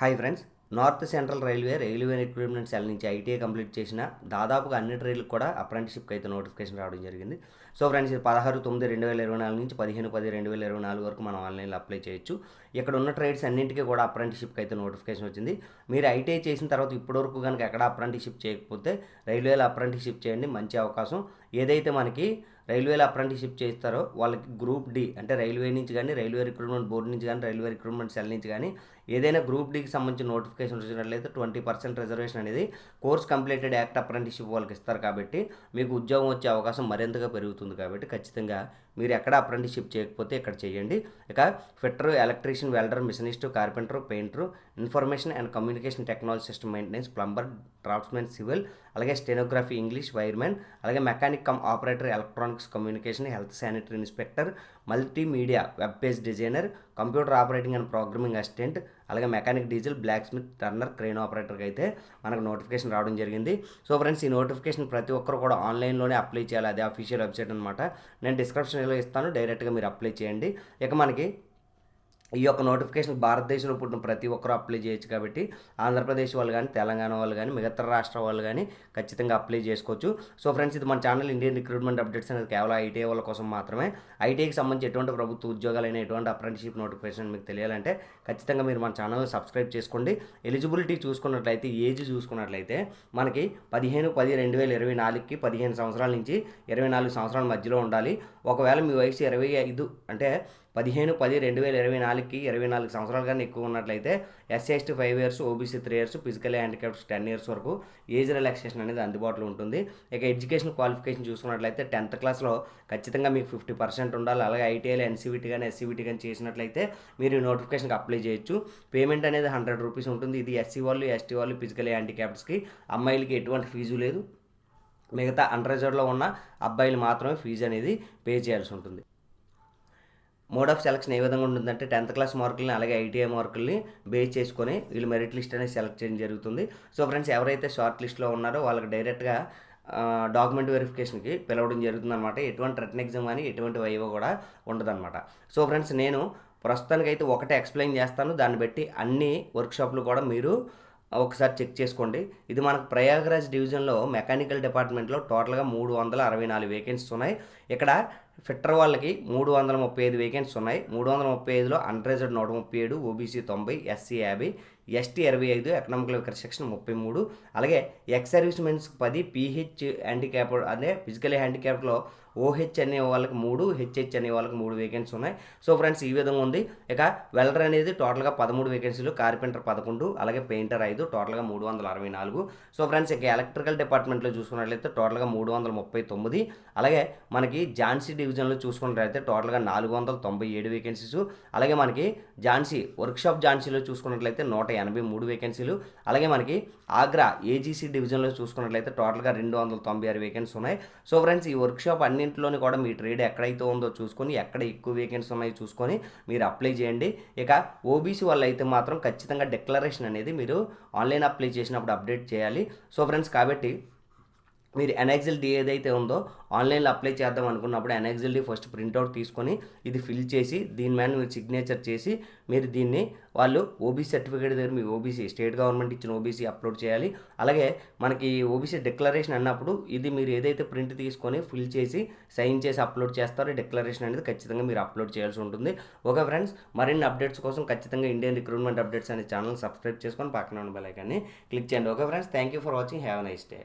Hi friends North Central Railway Railway Recruitment Cell నుంచి ITI complete చేసిన దాదాపుగా అన్ని ట్రైన్లకు కూడా అప్రెంటిషిప్కి అయితే నోటిఫికేషన్ రావడం జరిగింది. సో ఫ్రెండ్స్ ఇది పదహారు తొమ్మిది రెండు వేల ఇరవై నాలుగు నుంచి పదిహేను పది రెండు వేల ఇరవై నాలుగు వరకు మనం ఆన్లైన్లో అప్లై చేయొచ్చు. ఇక్కడ ఉన్న ట్రేడ్స్ అన్నింటికీ కూడా అప్రెంటిషిప్కి అయితే నోటిఫికేషన్ వచ్చింది. మీరు ఐటీఐ చేసిన తర్వాత ఇప్పటివరకు కనుక ఎక్కడ అప్రెంటిషిప్ చేయకపోతే రైల్వేలో అప్రెంటిషిప్ చేయండి మంచి అవకాశం. ఏదైతే మనకి రైల్వేలో అప్రెంటిషిప్ చేస్తారో వాళ్ళకి గ్రూప్ డి అంటే రైల్వే నుంచి కానీ రైల్వే రిక్రూట్మెంట్ బోర్డు నుంచి కానీ రైల్వే రిక్రూట్మెంట్ సెల్ నుంచి కానీ ఏదైనా గ్రూప్ డికి సంబంధించిన నోటిఫికేషన్ వచ్చినట్లయితే ట్వంటీ పర్సెంట్ రిజర్వేషన్ అనేది కోర్స్ కంప్లీటెడ్ యాక్ట్ అప్రెంటిషిప్ వాళ్ళకి ఇస్తారు కాబట్టి మీకు ఉద్యోగం వచ్చే అవకాశం మరింతగా పెరుగుతుంది కాబట్టి ఖచ్చితంగా మీరు ఎక్కడ అప్రెంటిషిప్ చేయకపోతే ఇక్కడ చేయండి. ఇక fitter electrician welder machinist carpenter painter information and communication technology system maintenance plumber draftsmen civil అలాగే స్టెనోగ్రఫీ ఇంగ్లీష్ వైర్మెన్ అలాగే mechanic cum operator electronics communication health sanitary inspector multimedia web page designer computer operating and programming assistant అలాగే mechanic diesel blacksmith turner crane ఆపరేటర్కి అయితే మనకు notification రావడం జరిగింది. So friends ఈ notification ప్రతి ఒక్కరు కూడా ఆన్లైన్లోనే అప్లై చేయాలి. అదే అఫీషియల్ వెబ్సైట్ అనమాట నేను డిస్క్రిప్షన్లో ఇస్తాను. డైరెక్ట్గా మీరు అప్లై చేయండి. ఇక మనకి ఈ యొక్క నోటిఫికేషన్ భారతదేశంలో పుట్టిన ప్రతి ఒక్కరూ అప్లై చేయొచ్చు కాబట్టి ఆంధ్రప్రదేశ్ వాళ్ళు కానీ తెలంగాణ వాళ్ళు కానీ మిగతా రాష్ట్ర వాళ్ళు కానీ ఖచ్చితంగా అప్లై చేసుకోవచ్చు. సో ఫ్రెండ్స్ ఇది మన ఛానల్ ఇండియన్ రిక్రూట్మెంట్ అప్డేట్స్ అనేది కేవలం ఐటీఐ వాళ్ళ కోసం మాత్రమే. ఐటీఐకి సంబంధించి ఎటువంటి ప్రభుత్వ ఉద్యోగాలైన ఎటువంటి అప్రెంటిషిప్ నోటిఫికేషన్ మీకు తెలియాలంటే ఖచ్చితంగా మీరు మన ఛానల్ని సబ్స్క్రైబ్ చేసుకోండి. ఎలిజిబిలిటీ చూసుకున్నట్లయితే ఏజ్ చూసుకున్నట్లయితే మనకి పదిహేను పది రెండు వేల ఇరవై నాలుగుకి పదిహేను సంవత్సరాల నుంచి ఇరవై నాలుగు సంవత్సరాల మధ్యలో ఉండాలి. ఒకవేళ మీ వయసు ఇరవై ఐదు అంటే పదిహేను పది రెండు వేల ఇరవై నాలుగు వాళ్ళకి ఇరవై నాలుగు సంవత్సరాలు కానీ ఎక్కువ ఉన్నట్లయితే SC ST five years OBC three years physical handicaps ten years వరకు ఏజ్ రిలాక్సేషన్ అనేది అందుబాటులో ఉంటుంది. ఇక ఎడ్యుకేషన్ క్వాలిఫికేషన్ చూసుకున్నట్లయితే టెన్త్ క్లాస్లో ఖచ్చితంగా మీకు ఫిఫ్టీ పర్సెంట్ ఉండాలి. అలాగే ఐటీఐలు ఎన్సీవిటీ కానీ ఎస్సీవిటీ కానీ చేసినట్లయితే మీరు ఈ నోటిఫికేషన్కి అప్లై చేయొచ్చు. పేమెంట్ అనేది హండ్రెడ్ రూపీస్ ఉంటుంది. ఇది ఎస్సీ వాళ్ళు ఎస్టీ వాళ్ళు ఫిజికల్ హ్యాండిక్యాప్స్కి అమ్మాయిలకి ఎటువంటి ఫీజు లేదు. మిగతా అండర్ ఉన్న అబ్బాయిలు మాత్రమే ఫీజు అనేది పే చేయాల్సి ఉంటుంది. మోడ్ ఆఫ్ సెలక్షన్ ఏ విధంగా ఉంటుందంటే టెన్త్ క్లాస్ మార్కుల్ని అలాగే ఐటీఐ మార్కుల్ని బేస్ చేసుకొని వీళ్ళు మెరిట్ లిస్ట్ అనేది సెలెక్ట్ చేయడం జరుగుతుంది. సో ఫ్రెండ్స్ ఎవరైతే షార్ట్ లిస్ట్లో ఉన్నారో వాళ్ళకి డైరెక్ట్గా డాక్యుమెంట్ వెరిఫికేషన్కి పిలవడం జరుగుతుందన్నమాట. ఎటువంటి రిటర్న్ ఎగ్జామ్ కానీ ఎటువంటి వైవో కూడా ఉండదన్నమాట. సో ఫ్రెండ్స్ నేను ప్రస్తుతానికి అయితే ఒకటే ఎక్స్ప్లెయిన్ చేస్తాను. దాన్ని బట్టి అన్ని వర్క్షాప్లు కూడా మీరు ఒకసారి చెక్ చేసుకోండి. ఇది మనకు ప్రయాగరాజ్ డివిజన్లో మెకానికల్ డిపార్ట్మెంట్లో టోటల్గా మూడు వందల అరవై నాలుగు వేకెన్సీస్ ఉన్నాయి. ఇక్కడ ఫిట్టర్ వాళ్ళకి మూడు వందల ముప్పై ఐదు వేకెన్సీ ఉన్నాయి. మూడు వందల ముప్పై ఐదులో అన్రేజెడ్ నూట ముప్పై ఏడు ఓబీసీ తొంభై ఎస్సీ యాభై ఎస్టీ ఇరవై ఐదు ఎకనామికల్ సెక్షన్ ముప్పై మూడు. అలాగే ఎక్స్ సర్వీస్ మెన్స్ పది పీహెచ్ హ్యాండిక్యాప్ అదే ఫిజికల్ హ్యాండిక్యాప్లో ఓహెచ్ అనే వాళ్ళకి మూడు హెచ్హెచ్ అనే వాళ్ళకి మూడు వేకెన్సీ ఉన్నాయి. సో ఫ్రెండ్స్ ఈ విధంగా ఉంది. ఇక వెల్డర్ అనేది టోటల్గా పదమూడు వేకెన్సీలు కార్పెంటర్ పదకొండు అలాగే పెయింటర్ ఐదు టోటల్గా మూడు వందల అరవై నాలుగు. సో ఫ్రెండ్స్ ఇక ఎలక్ట్రికల్ డిపార్ట్మెంట్లో చూసుకున్నట్లయితే టోటల్గా మూడు వందల ముప్పై తొమ్మిది. అలాగే మనకి ఝాన్సీ డివిజన్లో చూసుకున్నట్లయితే టోటల్గా నాలుగు వందల తొంభై ఏడు వేకెన్సీస్ అలాగే మనకి ఝాన్సీ వర్క్షాప్ ఝాన్సీలో చూసుకున్నట్లయితే నూట ఎనభై మూడు వేకెన్సీలు అలాగే మనకి ఆగ్రా ఏజీసీ డివిజన్లో చూసుకున్నట్లయితే టోటల్గా రెండు వందల తొంభై ఆరు వేకెన్సీ ఉన్నాయి. సో ఫ్రెండ్స్ ఈ వర్క్షాప్ అన్నింటిలోని కూడా మీ ట్రేడ్ ఎక్కడైతే ఉందో చూసుకొని ఎక్కడ ఎక్కువ వేకెన్సీ ఉన్నాయో చూసుకొని మీరు అప్లై చేయండి. ఇక ఓబీసీ వాళ్ళు అయితే మాత్రం ఖచ్చితంగా డిక్లరేషన్ అనేది మీరు ఆన్లైన్ అప్లై చేసినప్పుడు అప్డేట్ చేయాలి. సో ఫ్రెండ్స్ కాబట్టి మీరు ఎన్ఎక్సెల్ ఏదైతే ఉందో ఆన్లైన్లో అప్లై చేద్దాం అనుకున్నప్పుడు ఎన్ఎక్సెల్ ఫస్ట్ ప్రింట్అవుట్ తీసుకొని ఇది ఫిల్ చేసి దీని మీద మీరు సిగ్నేచర్ చేసి మీరు దీన్ని వాళ్ళు ఓబీసీ సర్టిఫికేట్ దగ్గర మీ ఓబీసీ స్టేట్ గవర్నమెంట్ ఇచ్చిన ఓబీసీ అప్లోడ్ చేయాలి. అలాగే మనకి ఓబీసీ డిక్లరేషన్ అన్నప్పుడు ఇది మీరు ఏదైతే ప్రింట్ తీసుకొని ఫిల్ చేసి సైన్ చేసి అప్లోడ్ చేస్తారో డిక్లరేషన్ అనేది ఖచ్చితంగా మీరు అప్లోడ్ చేయాల్సి ఉంటుంది. ఓకే ఫ్రెండ్స్ మరిన్ని అప్డేట్స్ కోసం ఖచ్చితంగా ఇండియన్ రిక్రూట్మెంట్ అప్డేట్స్ అనే ఛానల్ సబ్స్క్రైబ్ చేసుకొని పక్కన ఉన్న బెల్ ఐకాన్ని క్లిక్ చేయండి. Okay friends thank you for watching have nice day